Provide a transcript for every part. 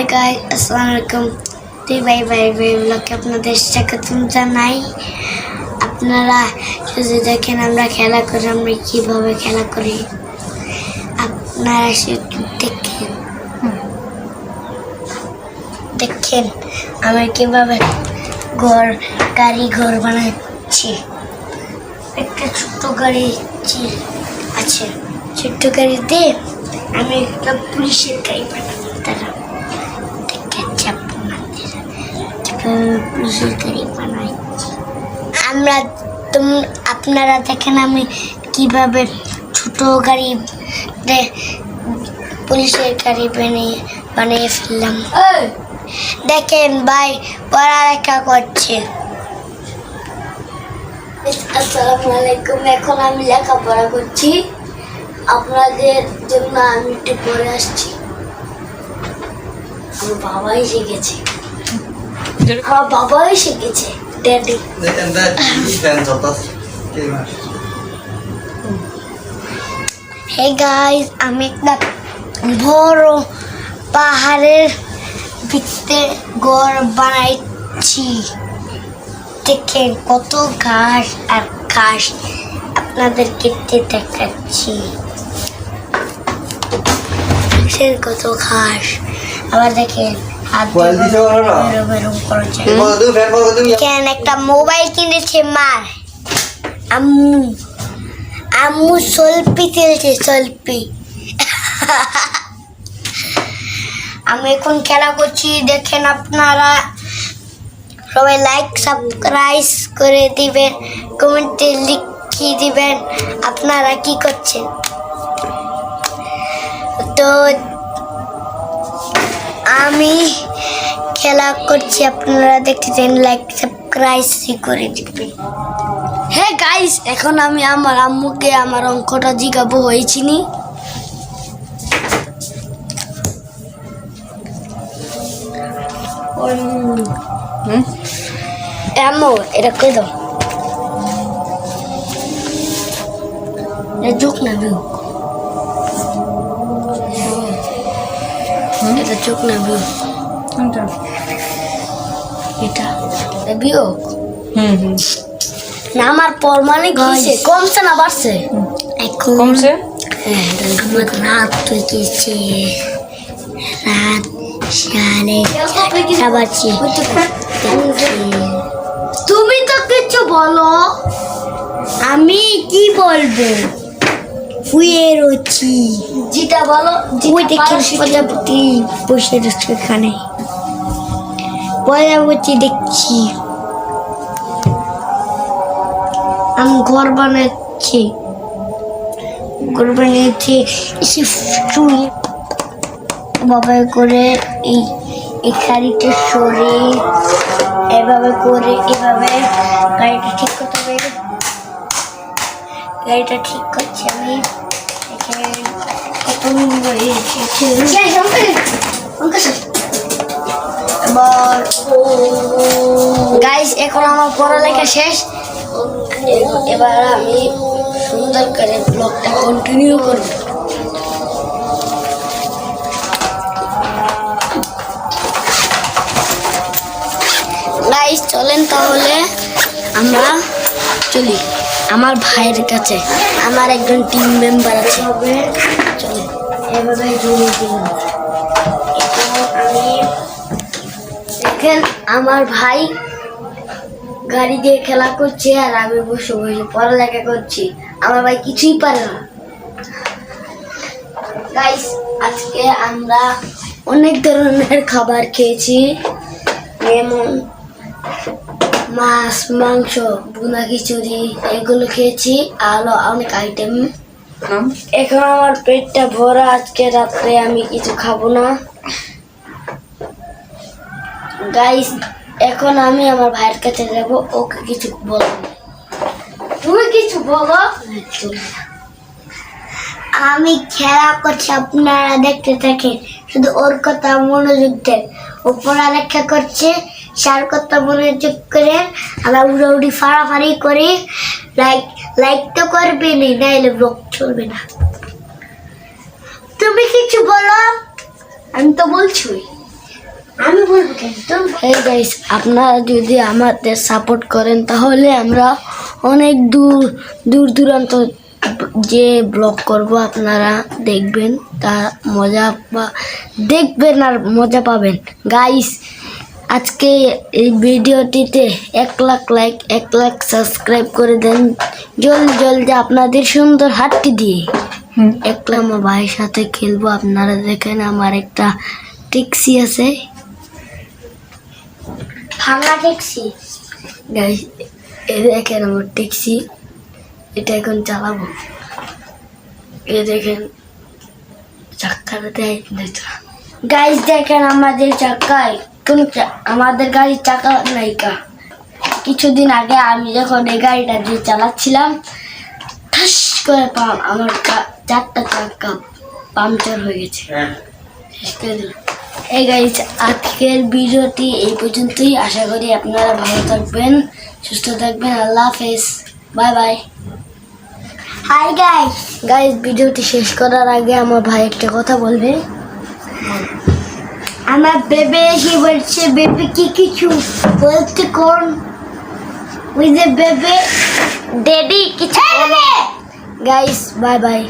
High গাই আসসালামু আলাইকুম। তুই ভাই ভাই ভাই, ব্লগে আপনাদের স্বাগতম জানাই। আপনারা যদি দেখেন আমরা খেলা করি, আমরা কীভাবে খেলা করি, আপনারা শুধু দেখেন। দেখেন আমি কীভাবে ঘর, গাড়ি ঘর বানাচ্ছি। একটা ছোট্ট গাড়ি আছে ছোট্ট গাড়িতে আমি একটা পুলিশের গাড়ি বানাবো তারা গাড়ি বানাচ্ছি আমরা তুম আপনারা দেখেন আমি কীভাবে ছোট গাড়ি পুলিশের গাড়ি বানিয়ে বানিয়ে ফেললাম। দেখেন ভাই পড়ালেখা করছে। আসসালামু আলাইকুম এখন আমি লেখাপড়া করছি। আপনাদের জন্য আমি একটু পরে আসছি। আমার বাবাই শিখেছে আমার বাবাই শিখেছে। ড্যাডি. হে গাইস আমি একটা বড় পাহাড়ের ভিতরে ঘর বানাইছি। দেখেন কত ঘাস আর ঘাস আপনাদের কেটে দেখাচ্ছি। কত ঘাস। আবার দেখেন। কেন একটা মোবাইল কিনেছে মার আম্মু। আম্মু সলপি খেলছে সলপি আমি এখন খেলা করছি দেখেন আপনারা। সবাই লাইক সাবস্ক্রাইব করে দিবেন কমেন্টে লিখিয়ে দিবেন আপনারা কি করছেন? তো আমি খেলা করছি, আপনারা দেখতেছেন লাইক সাবস্ক্রাইব করে দিবেন। হ্যাঁ গাইস এখন আমি আমার আম্মুকে, আমার অঙ্কটা জিজ্ঞাবো হয়েছিনি আম্মু, এটা কই দাও? যোগ না বিয়োগ এটা যোগ না বিয়োগ এটা। এটা বিয়োগ হুম হুম। না আমার পর মানে কিসে কমছে না বাড়ছে? এখন কমছে? হ্যাঁ, আমার রাত হয়েছে রাত সাড়ে চারটা বাজছে তুমি তো কিছু বলো। আমি কি বলব? শুয়ে রয়েছি যেটা বলো ওই দেখে প্রজাপতি বসে রয়েছে এখানে। প্রজাপতি দেখছি। আমি ঘর বানাচ্ছি। ঘর বানিয়েছি বাবা করে এই এই শাড়িটা সরে এভাবে করে এভাবে গাড়িটা ঠিক করতে হবে। গাড়িটা ঠিক করছি আমি। এখানে কত এবার গাইস এখন আমার পড়ালেখা শেষ। এবার আমি সুন্দর করে ব্লগটা কন্টিনিউ করব। গাইস চলেন তাহলে আমরা চলি। আমার ভাইয়ের কাছে আমার একজন টিম মেম্বার আছে। চলে, এভাবে আমি দেখেন, আমার ভাই গাড়ি দিয়ে খেলা করছে আর আমি বসে বসে পড়ালেখা করছি। আমার ভাই কিছুই পারে না। গাইস আজকে আমরা অনেক ধরনের খাবার খেয়েছি। যেমন মাছ মাংস বুনা খিচুড়ি এগুলো খেয়েছি। আরও অনেক আইটেম এখন আমার পেটটা ভরা আজকে রাত্রে আমি কিছু খাব না। গাইস এখন আমি আমার ভাইয়ের কাছে যাব ওকে কিছু বলব তুমি কিছু বলো। আমি খেলা করছি আপনারা দেখতে থাকেন। শুধু ওর কথা মনোযোগ দেন। ও পড়ালেখা করছে সার কথা মনোযোগ করে আমরা উড়াউড়ি ফাড়াফাড়ি করি লাইক লাইক তো করবেনই, নাইলে ব্লগ চলবে না। তুমি কিছু বলো? আমি তো বলছি এই গাইস আপনারা যদি আমাদের সাপোর্ট করেন, তাহলে আমরা অনেক দূর দূর দূরান্ত যে ব্লগ করব, আপনারা দেখবেন, তা মজা দেখবেন আর মজা পাবেন। গাইস আজকে এই ভিডিওটিতে এক লাখ লাইক এক লাখ সাবস্ক্রাইব করে দেন। জলদি জলদি আপনাদের সুন্দর হাতটি দিয়ে। একলা আমার ভাইয়ের সাথে খেলব আপনারা দেখেন আমার একটা ট্যাক্সি আছে। ভাঙা ট্যাক্সি? গাইস এই দেখেন আমার ট্যাক্সি। এটা এখন চালাবো। এ দেখেন চাক্কাটা দেয়। গাইস দেখেন আমাদের চাকায় কোন চা- আমাদের গাড়ির চাকা নাই কা। কিছুদিন আগে আমি যখন এই গাড়িটা দিয়ে চালাচ্ছিলাম ঠাস করে পাম আমার চারটা চাকা পাংচার হয়ে গেছে। শেষ করে এই গাইজ আজকের ভিডিওটি এই পর্যন্তই। আশা করি আপনারা ভালো থাকবেন সুস্থ থাকবেন। আল্লাহ হাফেজ। Bye bye. Hi guys guys ভিডিওটি শেষ করার আগে আমার ভাই একটা কথা বলবে। আমার বেবে এসে বলছে বেবে কি কিছু বলতে কোন? ওই যে বেবে ডেডি কিছু গাইস বাই বাই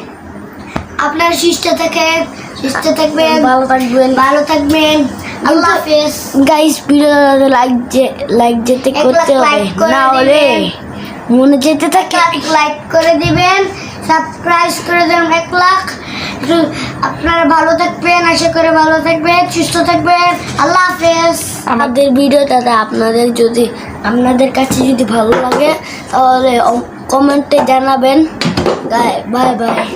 আপনার সুস্থ থাকেন সুস্থ থাকবেন ভালো থাকবেন। ভালো থাকবেন। আল্লাহ হাফেজ। গাইস ভিডিওতে লাইক যে লাইক যেতে করতে হবে। না হলে মনে যেতে থাকে। লাইক করে দিবেন। সাবস্ক্রাইব করে দেন এক লাখ। আপনারা ভালো থাকবেন, আশা করে ভালো থাকবেন, সুস্থ থাকবেন। আল্লাহ হাফেজ। আমাদের ভিডিও দাদা, আপনাদের যদি, আপনাদের কাছে যদি ভালো লাগে, তাহলে কমেন্টে জানাবেন। Bye bye